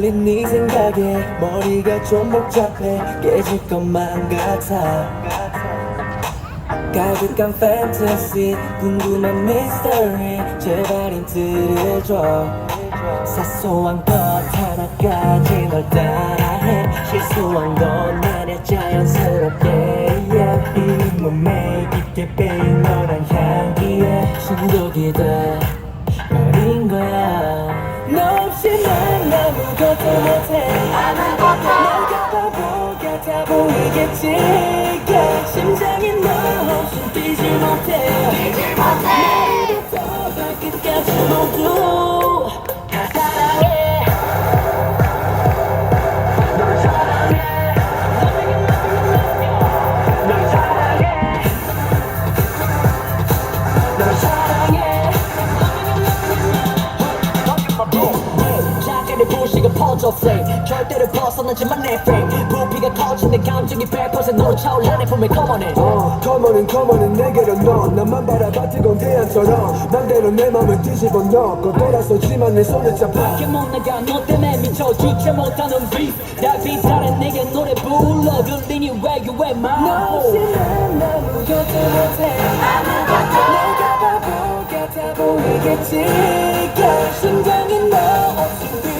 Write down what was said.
흩날린 네 생각에 머리가 좀 복잡해 깨질 것만 같아. 가득한 판타지 궁금한 미스터리 제발 힌트를 줘. 사소한 것 하나까지 널 따라해. 실수한 건 아냐 자연스럽게 yeah. 이 몸에 깊게 빼인 너란 향기에 중독이 돼 버린 거야 너 없이 난 아무것도 못해. 아무것도 내가 바보 같아 보이겠지. yeah. 심장이 너 없이 뛰지 못해. 뛰지 못해 자기를 부시고 퍼져 flame. 절대로 벗어나지만 내 frame 부피가 커진 내 감정이 100% 너로 차올라 내 품에 come on in 어, come on in, come on in, 내게로 너 나만 바라봐 뜨거운 태양처럼. 맘대로 내 맘을 뒤집어 넣고 돌아서지만 내 손을 잡아. 밖에 못 나가 너 때문에 미쳐. 주체 못하는 beef. 날 비사는 내게 노래 불러. 들리니 왜 you at my 너 없이 난 아무것도 못해. 아무것도 내가 바보 같아 보이겠지. 심장이 너 없이